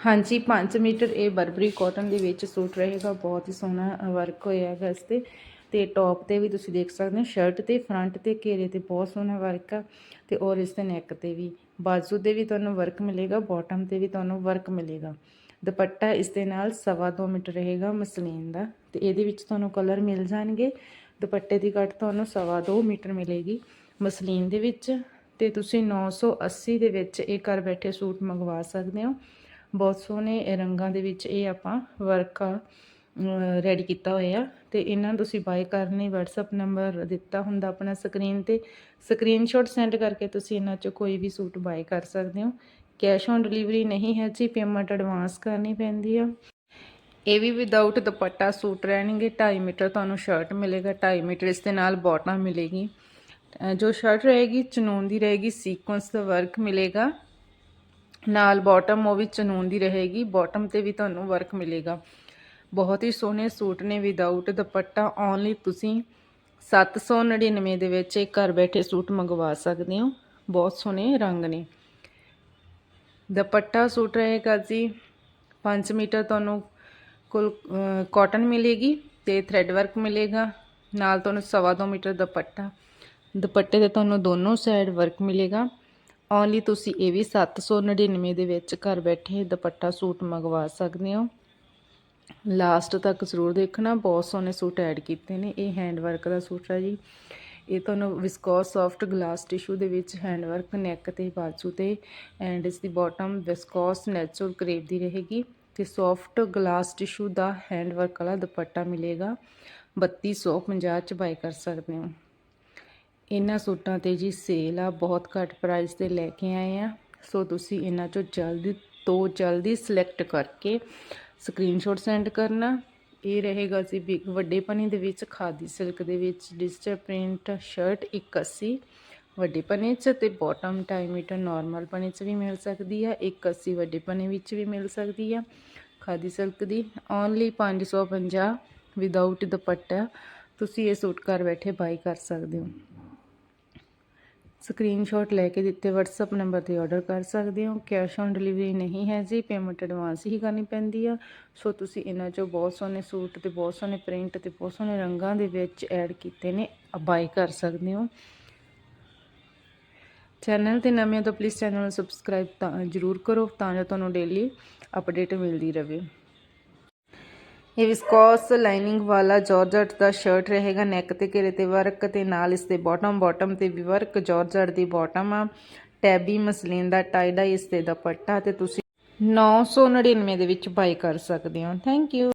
ਹਾਂਜੀ 5 ਮੀਟਰ ਇਹ ਬਰਬਰੀ ਕਾਟਨ ਦੇ ਵਿੱਚ ਸੂਟ ਰਹੇਗਾ। ਬਹੁਤ ਹੀ ਸੋਹਣਾ ਵਰਕ ਹੋਇਆ ਹੈਗਾ ਇਸ ਤੇ। ਤੇ ਟੌਪ ਤੇ ਵੀ ਤੁਸੀਂ ਦੇਖ ਸਕਦੇ ਹੋ ਸ਼ਰਟ ਤੇ ਫਰੰਟ ਤੇ, ਘੇਰੇ ਤੇ ਬਹੁਤ ਸੋਹਣਾ ਵਰਕ ਆ। ਤੇ ਔਰ ਇਸ ਦੇ ਨੈਕ ਤੇ ਵੀ। ਬਾਜ਼ੂ ਤੇ ਵੀ ਤੁਹਾਨੂੰ ਵਰਕ ਮਿਲੇਗਾ ਬਾਟਮ ਤੇ ਵੀ ਤੁਹਾਨੂੰ ਵਰਕ ਮਿਲੇਗਾ। ਦੁਪੱਟਾ ਇਸ ਦੇ ਨਾਲ ਸਵਾ ਦੋ ਮੀਟਰ ਰਹੇਗਾ ਮਸਲੀਨ ਦਾ। ਤੇ ਇਹਦੇ ਵਿੱਚ ਤੁਹਾਨੂੰ ਕਲਰ ਮਿਲ ਜਾਣਗੇ। ਦੁਪੱਟੇ ਦੀ ਕੱਟ ਤੁਹਾਨੂੰ ਸਵਾ ਦੋ ਮੀਟਰ ਮਿਲੇਗੀ ਮਸਲੀਨ ਦੇ ਵਿੱਚ। ਤੇ ਤੁਸੀਂ 980 ਦੇ ਵਿੱਚ ਇਹ ਘਰ ਬੈਠੇ ਸੂਟ ਮੰਗਵਾ ਸਕਦੇ ਹੋ। ਬਹੁਤ ਸੋਹਣੇ ਰੰਗਾਂ ਦੇ ਵਿੱਚ ਇਹ ਆਪਾਂ ਵਰਕ ਆ ਰੈਡੀ ਕੀਤਾ ਹੋਇਆ ਤੇ ਇਹਨਾਂ ਨੂੰ ਤੁਸੀਂ ਬਾਏ ਕਰਨ ਲਈ WhatsApp ਨੰਬਰ ਦਿੱਤਾ ਹੁੰਦਾ ਆਪਣਾ ਸਕਰੀਨ ਤੇ। ਸਕਰੀਨਸ਼ਾਟ ਸੈਂਡ ਕਰਕੇ ਤੁਸੀਂ ਇਹਨਾਂ ਚੋਂ ਕੋਈ ਵੀ ਸੂਟ ਬਾਏ ਕਰ ਸਕਦੇ ਹੋ। ਕੈਸ਼ ਔਨ ਡਿਲੀਵਰੀ ਨਹੀਂ ਹੈ ਜੀ ਪੇਮੈਂਟ ਐਡਵਾਂਸ ਕਰਨੀ ਪੈਂਦੀ ਆ। ਇਹ ਵੀ ਵਿਦਆਊਟ ਦੁਪੱਟਾ ਸੂਟ ਰਹਿਣਗੇ 2.5 ਮੀਟਰ ਤੁਹਾਨੂੰ ਸ਼ਰਟ ਮਿਲੇਗਾ 2.5 ਮੀਟਰ ਇਸ ਦੇ ਨਾਲ ਬਾਟਮ ਮਿਲੇਗੀ। ਜੋ ਸ਼ਰਟ ਰਹੇਗੀ ਚਨੂਨ ਦੀ ਰਹੇਗੀ ਸੀਕੁਐਂਸ ਦਾ ਵਰਕ ਮਿਲੇਗਾ। ਨਾਲ ਬਾਟਮ ਉਹ ਵੀ ਚਨੂਨ ਦੀ ਰਹੇਗੀ ਬਾਟਮ ਤੇ ਵੀ ਤੁਹਾਨੂੰ ਵਰਕ ਮਿਲੇਗਾ। ਬਹੁਤ ਹੀ ਸੋਹਣੇ ਸੂਟ ਨੇ ਵਿਦਆਊਟ ਦੁਪੱਟਾ ਓਨਲੀ ਤੁਸੀਂ 799 ਦੇ ਵਿੱਚ ਇਹ ਘਰ ਬੈਠੇ ਸੂਟ ਮੰਗਵਾ ਸਕਦੇ ਹੋ। ਬਹੁਤ ਸੋਹਣੇ ਰੰਗ ਨੇ। ਦੁਪੱਟਾ ਸੂਟ ਰਹੇਗਾ ਜੀ 5 ਮੀਟਰ ਤੁਹਾਨੂੰ ਕੁਲ ਕਾਟਨ ਮਿਲੇਗੀ ਤੇ ਥ੍ਰੈਡ ਵਰਕ ਮਿਲੇਗਾ, ਨਾਲ ਤੁਹਾਨੂੰ ਸਵਾ ਦੋ ਮੀਟਰ ਦੁਪੱਟਾ। ਦੁਪੱਟੇ ਤੇ ਤੁਹਾਨੂੰ ਦੋਨੋਂ ਸਾਈਡ ਵਰਕ ਮਿਲੇਗਾ। ਓਨਲੀ ਤੁਸੀਂ ਇਹ ਵੀ 799 ਦੇ ਵਿੱਚ ਘਰ ਬੈਠੇ ਦੁਪੱਟਾ ਸੂਟ ਮੰਗਵਾ ਸਕਦੇ ਹੋ। ਲਾਸਟ ਤੱਕ ਜ਼ਰੂਰ ਦੇਖਣਾ, ਬਹੁਤ ਸੋਹਣੇ ਸੂਟ ਐਡ ਕੀਤੇ ਨੇ। ਇਹ ਹੈਂਡ ਵਰਕ ਦਾ ਸੂਟ ਹੈ ਜੀ। ਇਹ ਤੁਹਾਨੂੰ ਵਿਸਕੋਸ ਸੌਫਟ ਗਲਾਸ ਟਿਸ਼ੂ ਦੇ ਵਿੱਚ ਹੈਂਡ ਵਰਕ ਨੈਕ ਤੇ ਬਾਜੂ ਤੇ, ਐਂਡ ਇਸ ਦੀ ਬਾਟਮ ਵਿਸਕੋਸ ਨੈਚੁਰਲ ਕਰੇਪ ਦੀ ਰਹੇਗੀ ਤੇ ਸੌਫਟ ਗਲਾਸ ਟਿਸ਼ੂ ਦਾ ਹੈਂਡ ਵਰਕ ਵਾਲਾ ਦੁਪੱਟਾ ਮਿਲੇਗਾ। 3250 ਚ ਬਾਈ ਕਰ ਸਕਦੇ ਹੋ। ਇਹਨਾਂ ਸੂਟਾਂ ਤੇ ਜੀ ਸੇਲ ਆ, ਬਹੁਤ ਘੱਟ ਪ੍ਰਾਈਸ ਤੇ ਲੈ ਕੇ ਆਏ ਆ। ਸੋ ਤੁਸੀਂ ਇਹਨਾਂ ਚੋਂ ਜਲਦੀ ਤੋਂ ਜਲਦੀ ਸਿਲੈਕਟ ਕਰਕੇ ਸਕਰੀਨਸ਼ਾਟ ਸੈਂਡ ਕਰਨਾ। ਇਹ ਰਹੇਗਾ ਜੀ ਬਿਗ ਵੱਡੇ ਪਨੀ ਦੇ ਵਿੱਚ ਖਾਦੀ ਸਿਲਕ ਦੇ ਵਿੱਚ ਡਿਜੀਟਲ ਪ੍ਰਿੰਟ ਸ਼ਰਟ 81 ਵੱਡੇ ਪਨੇ 'ਚ ਤੇ ਬਾਟਮ 2.5 ਮੀਟਰ ਨਾਰਮਲ ਪਨੇ 'ਚ ਵੀ ਮਿਲ ਸਕਦੀ ਆ 81 ਵੱਡੇ ਪਨੇ ਵਿੱਚ ਵੀ ਮਿਲ ਸਕਦੀ ਆ ਖਾਦੀ ਸਿਲਕ ਦੀ। Only 550 without dupatta. ਤੁਸੀਂ ਇਹ ਸੂਟ ਘਰ ਬੈਠੇ ਬਾਈ ਕਰ ਸਕਦੇ ਹੋ। ਸਕਰੀਨਸ਼ਾਟ ਲੈ ਕੇ ਦਿੱਤੇ, WhatsApp ਨੰਬਰ ਤੇ ਆਰਡਰ ਕਰ ਸਕਦੇ ਹੋ। ਕੈਸ਼ ਔਨ ਡਿਲੀਵਰੀ ਨਹੀਂ ਹੈ ਜੀ ਪੇਮੈਂਟ ਐਡਵਾਂਸ ਹੀ ਕਰਨੀ ਪੈਂਦੀ ਆ। ਸੋ ਤੁਸੀਂ ਇਹਨਾਂ ਚੋਂ ਬਹੁਤ ਸੋਹਣੇ ਸੂਟ ਤੇ ਬਹੁਤ ਸੋਹਣੇ ਪ੍ਰਿੰਟ ਤੇ ਬਹੁਤ ਸੋਹਣੇ ਰੰਗਾਂ ਦੇ ਵਿੱਚ ਐਡ ਕੀਤੇ ਨੇ ਬਾਈ ਕਰ ਸਕਦੇ ਹੋ। ਚੈਨਲ ਤੇ ਨਵੇਂ ਹੋ ਤਾਂ ਪਲੀਜ਼ ਚੈਨਲ ਨੂੰ ਸਬਸਕ੍ਰਾਈਬ ਤਾਂ ਜ਼ਰੂਰ ਕਰੋ, ਤਾਂ ਜੋ ਤੁਹਾਨੂੰ ਡੇਲੀ ਅਪਡੇਟ ਮਿਲਦੀ ਰਹੇ। ਇਹ ਵਿਸਕੋਸ ਲਾਈਨਿੰਗ ਵਾਲਾ ਜਾਰਜਟ ਦਾ ਸ਼ਰਟ ਰਹੇਗਾ ਨੈਕ ਤੇ ਘੇਰੇ ਤੇ ਵਰਕ ਤੇ ਨਾਲ ਇਸ ਦੇ ਬਾਟਮ ਬਾਟਮ ਤੇ ਵੀ ਵਰਕ ਜਾਰਜਟ ਦੀ ਬਾਟਮ ਆ। ਟੈਬੀ ਮਸਲੀਨ ਦਾ ਟਾਈ ਡਾਈ ਇਸ ਤੇ ਦੁਪੱਟਾ ਤੇ ਤੁਸੀਂ 999 ਦੇ ਵਿੱਚ ਬਾਈ ਕਰ ਸਕਦੇ ਹੋ। Thank you